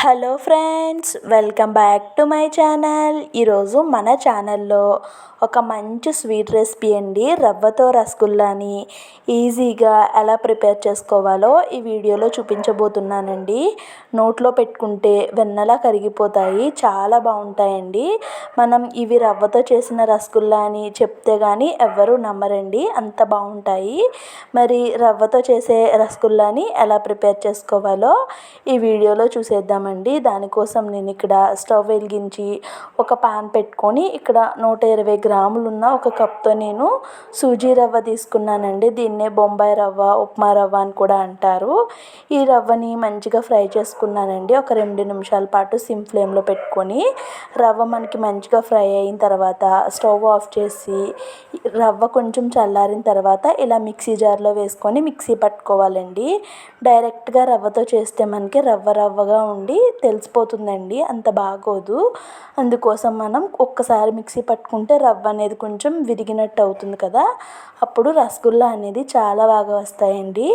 Hello friends welcome back to my channel. ఈరోజు మన ఛానల్లో ఒక మంచి స్వీట్ రెసిపీ అండి రవ్వతో రసగుల్లాని. ఈజీగా ఎలా ప్రిపేర్ చేసుకోవాలో ఈ వీడియోలో చూపించబోతున్నానండి. నోట్లో పెట్టుకుంటే వెన్నలా కరిగిపోతాయి చాలా బాగుంటాయండి. మనం ఇవి రవ్వతో చేసిన రసగుల్లా అని చెప్తే కానీ ఎవ్వరూ నమ్మరండి అంత బాగుంటాయి. మరి రవ్వతో చేసే రసగుల్లాని ఎలా ప్రిపేర్ చేసుకోవాలో ఈ వీడియోలో అండి. దానికోసం నేను ఇక్కడ స్టవ్ వెలిగించి ఒక పాన్ పెట్టుకొని ఇక్కడ నూట ఇరవై గ్రాములు ఉన్న ఒక కప్తో నేను సూజీ రవ్వ తీసుకున్నానండి. దీన్నే బొంబాయి రవ్వ ఉప్మా రవ్వ అని కూడా అంటారు. ఈ రవ్వని మంచిగా ఫ్రై చేసుకున్నానండి. ఒక రెండు నిమిషాల పాటు సిమ్ ఫ్లేమ్లో పెట్టుకొని రవ్వ మనకి మంచిగా ఫ్రై అయిన తర్వాత స్టవ్ ఆఫ్ చేసి రవ్వ కొంచెం చల్లారిన తర్వాత ఇలా మిక్సీ జార్లో వేసుకొని మిక్సీ పట్టుకోవాలండి. డైరెక్ట్గా రవ్వతో చేస్తే మనకి రవ్వ రవ్వగా ఉండి తెలిసిపోతుందండి. అంత బాగోదు. అందుకోసం మనం ఒక్కసారి మిక్సీ పట్టుకుంటే రవ్వ అనేది కొంచెం విరిగినట్టు అవుతుంది కదా. అప్పుడు రసగుల్లా అనేది చాలా బాగా వస్తాయండి.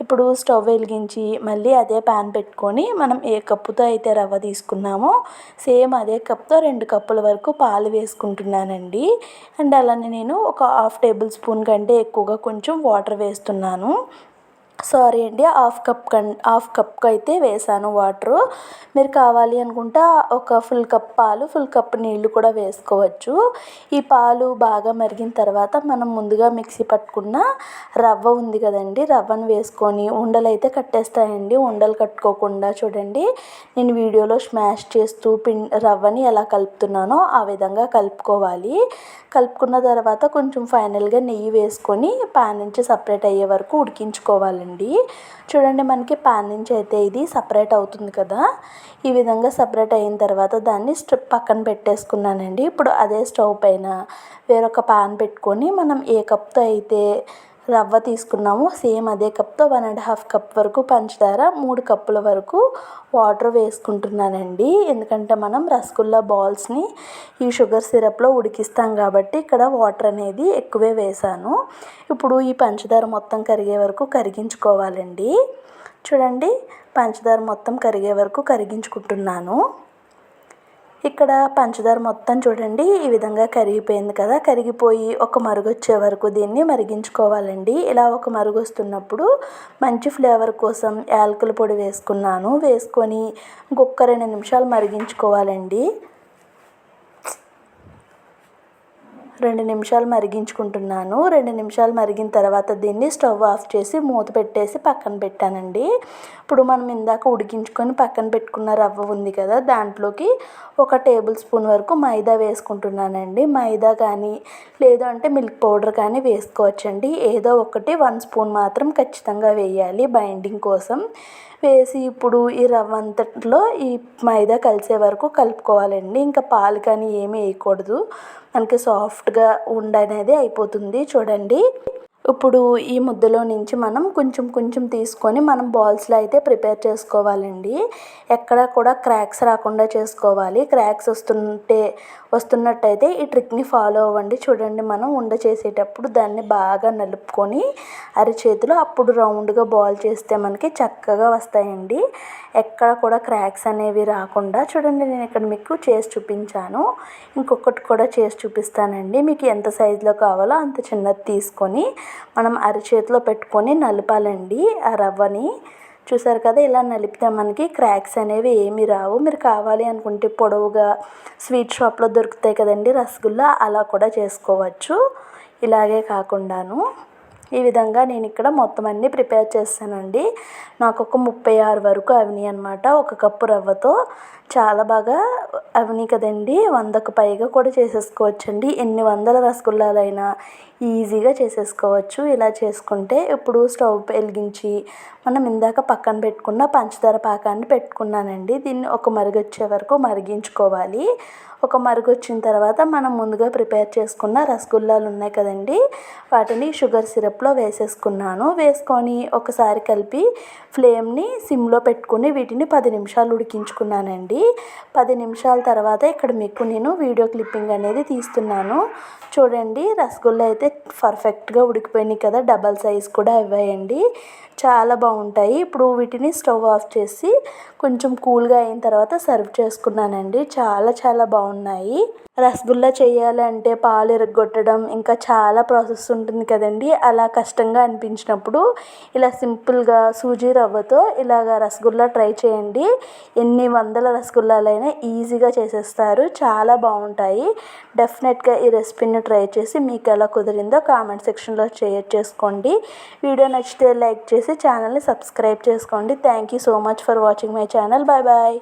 ఇప్పుడు స్టవ్ వెలిగించి మళ్ళీ అదే పాన్ పెట్టుకొని మనం ఏ కప్పుతో అయితే రవ్వ తీసుకున్నామో సేమ్ అదే కప్తో రెండు కప్పుల వరకు పాలు వేసుకుంటున్నానండి. అండ్ అలానే నేను ఒక హాఫ్ టేబుల్ స్పూన్ కంటే ఎక్కువగా కొంచెం వాటర్ వేస్తున్నాను. సారీ అండి హాఫ్ కప్ కన్ హాఫ్ కప్కి అయితే వేసాను వాటరు. మీరు కావాలి అనుకుంటే ఒక ఫుల్ కప్ పాలు ఫుల్ కప్ నీళ్ళు కూడా వేసుకోవచ్చు. ఈ పాలు బాగా మరిగిన తర్వాత మనం ముందుగా మిక్సీ పట్టుకున్న రవ్వ ఉంది కదండి రవ్వను వేసుకొని ఉండలు అయితే కట్టేస్తాయండి. ఉండలు కట్టుకోకుండా చూడండి నేను వీడియోలో స్మాష్ చేస్తూ పిం రవ్వని ఎలా కలుపుతున్నానో ఆ విధంగా కలుపుకోవాలి. కలుపుకున్న తర్వాత కొంచెం ఫైనల్గా నెయ్యి వేసుకొని పాన్ నుంచి సపరేట్ అయ్యే వరకు ఉడికించుకోవాలండి. చూడండి. మనకి పాన్ నుంచి అయితే ఇది సపరేట్ అవుతుంది కదా. ఈ విధంగా సపరేట్ అయిన తర్వాత దాన్ని పక్కన పెట్టేసుకున్నానండి. ఇప్పుడు అదే స్టవ్ పైన వేరొక పాన్ పెట్టుకొని మనం ఏ కప్తో అయితే రవ్వ తీసుకున్నాము. సేమ్ అదే కప్తో వన్ అండ్ హాఫ్ కప్ వరకు పంచదార మూడు కప్పుల వరకు వాటర్ వేసుకుంటున్నానండి. ఎందుకంటే మనం రసగుల్లా బాల్స్ని ఈ షుగర్ సిరప్లో ఉడికిస్తాం కాబట్టి ఇక్కడ వాటర్ అనేది ఎక్కువే వేసాను. ఇప్పుడు ఈ పంచదార మొత్తం కరిగే వరకు కరిగించుకోవాలండి. చూడండి పంచదార మొత్తం కరిగే వరకు కరిగించుకుంటున్నాను. ఇక్కడ పంచదార మొత్తం చూడండి ఈ విధంగా కరిగిపోయింది కదా. కరిగిపోయి ఒక మరుగు వచ్చే వరకు దీన్ని మరిగించుకోవాలండి. ఇలా ఒక మరుగు వస్తున్నప్పుడు మంచి ఫ్లేవర్ కోసం యాలకుల పొడి వేసుకున్నాను. వేసుకొని ఇంకొక రెండు నిమిషాలు మరిగించుకోవాలండి. రెండు నిమిషాలు మరిగించుకుంటున్నాను. రెండు నిమిషాలు మరిగిన తర్వాత దీన్ని స్టవ్ ఆఫ్ చేసి మూత పెట్టేసి పక్కన పెట్టానండి. ఇప్పుడు మనం ఇందాక ఉడికించుకొని పక్కన పెట్టుకున్న రవ్వ ఉంది కదా దాంట్లోకి ఒక టేబుల్ స్పూన్ వరకు మైదా వేసుకుంటున్నానండి. మైదా కానీ లేదు అంటే మిల్క్ పౌడర్ కానీ వేసుకోవచ్చండి. ఏదో ఒకటి వన్ స్పూన్ మాత్రం ఖచ్చితంగా వేయాలి బైండింగ్ కోసం. వేసి ఇప్పుడు ఈ రవ్వ అంతట్లో ఈ మైదా కలిసే వరకు కలుపుకోవాలండి. ఇంకా పాలు కానీ ఏమీ వేయకూడదు. మనకి సాఫ్ట్ సాఫ్ట్గా ఉండనేది అయిపోతుంది. చూడండి. ఇప్పుడు ఈ ముద్దలో నుంచి మనం కొంచెం కొంచెం తీసుకొని మనం బాల్స్లో అయితే ప్రిపేర్ చేసుకోవాలండి. ఎక్కడ కూడా క్రాక్స్ రాకుండా చేసుకోవాలి. క్రాక్స్ వస్తుంటే వస్తున్నట్టయితే ఈ ట్రిక్ని ఫాలో అవ్వండి. చూడండి మనం ఉండ చేసేటప్పుడు దాన్ని బాగా నలుపుకొని అరిచేతిలో అప్పుడు రౌండ్గా బాల్ చేస్తే మనకి చక్కగా వస్తాయండి. ఎక్కడ కూడా క్రాక్స్ అనేవి రాకుండా చూడండి నేను ఇక్కడ మీకు చేసి చూపించాను. ఇంకొకటి కూడా చేసి చూపిస్తానండి. మీకు ఎంత సైజులో కావాలో అంత చిన్నది తీసుకొని మనం అరిచేతిలో పెట్టుకొని నలపాలండి ఆ రవ్వని. చూసారు కదా ఇలా నలిపితే మనకి క్రాక్స్ అనేవి ఏమీ రావు. మీరు కావాలి అనుకుంటే పొడవుగా స్వీట్ షాప్లో దొరుకుతాయి కదండి రసగుల్లా అలా కూడా చేసుకోవచ్చు. ఇలాగే కాకుండాను. ఈ విధంగా నేను ఇక్కడ మొత్తం అన్నీ ప్రిపేర్ చేస్తానండి. నాకు ఒక ముప్పై ఆరు వరకు అయినాయి అనమాట ఒక కప్పు రవ్వతో. చాలా బాగా అవిని కదండి వందకు పైగా కూడా చేసేసుకోవచ్చండి. ఎన్ని వందల రసగుల్లాలైనా ఈజీగా చేసేసుకోవచ్చు. ఇలా చేసుకుంటే ఇప్పుడు స్టవ్ వెలిగించి మనం ఇందాక పక్కన పెట్టుకున్న పంచదార పాకాన్ని పెట్టుకున్నానండి. దీన్ని ఒక మరుగు వచ్చే వరకు మరిగించుకోవాలి. ఒక మరుగు వచ్చిన తర్వాత మనం ముందుగా ప్రిపేర్ చేసుకున్న రసగుల్లాలు ఉన్నాయి కదండి వాటిని షుగర్ సిరప్ టైప్లో వేసేసుకున్నాను. వేసుకొని ఒకసారి కలిపి ఫ్లేమ్ని సిమ్లో పెట్టుకుని వీటిని పది నిమిషాలు ఉడికించుకున్నానండి. పది నిమిషాల తర్వాత ఇక్కడ మీకు నేను వీడియో క్లిప్పింగ్ అనేది తీస్తున్నాను. చూడండి రసగుల్లా అయితే పర్ఫెక్ట్గా ఉడికిపోయినాయి కదా డబల్ సైజ్ కూడా ఇవ్వాయండి చాలా బాగుంటాయి. ఇప్పుడు వీటిని స్టవ్ ఆఫ్ చేసి కొంచెం కూల్గా అయిన తర్వాత సర్వ్ చేసుకున్నానండి. చాలా చాలా బాగున్నాయి. రసగుల్లా చేయాలంటే పాలు ఇరగొట్టడం ఇంకా చాలా ప్రాసెస్ ఉంటుంది కదండి. అలా కష్టంగా అనిపించినప్పుడు ఇలా సింపుల్గా సూజీ రవ్వతో ఇలాగ రసగుల్లా ట్రై చేయండి. ఎన్ని వందల రసగుల్లాలైనా ఈజీగా చేసేస్తారు. చాలా బాగుంటాయి. డెఫినెట్గా ఈ రెసిపీని ట్రై చేసి మీకు ఎలా కుదిరిందో కామెంట్ సెక్షన్లో షేర్ చేసుకోండి. వీడియో నచ్చితే లైక్ చేసి ఛానల్ని సబ్స్క్రైబ్ చేసుకోండి. Thank you so much for watching my channel. Bye bye.